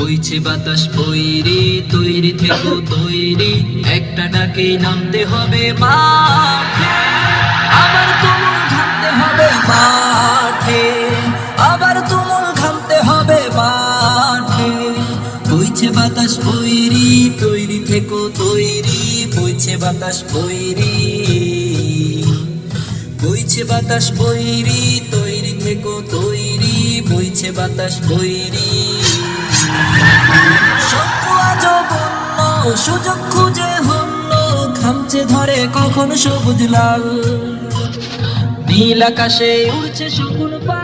বইছে বাতাস বৈরি তৈরি থেকো, তৈরি। একটা ডাকে নামতে হবে মাঠে, আবার তুমুল ঘামতে হবে মাঠে, আবার তুমুল ঘামতে হবে মাঠে। বইছে বাতাস বৈরি তৈরি থেকো, তৈরি। বইছে বাতাস বৈরি বইছে বাতাস বৈরি তৈরি থেকো, তৈরি। বইছে বাতাস বৈরি বন্য সুযোগ খুঁজে হলো খামচে ধরে কখন সবুজ লাল। নীল আকাশে উড়ছে শকুন পা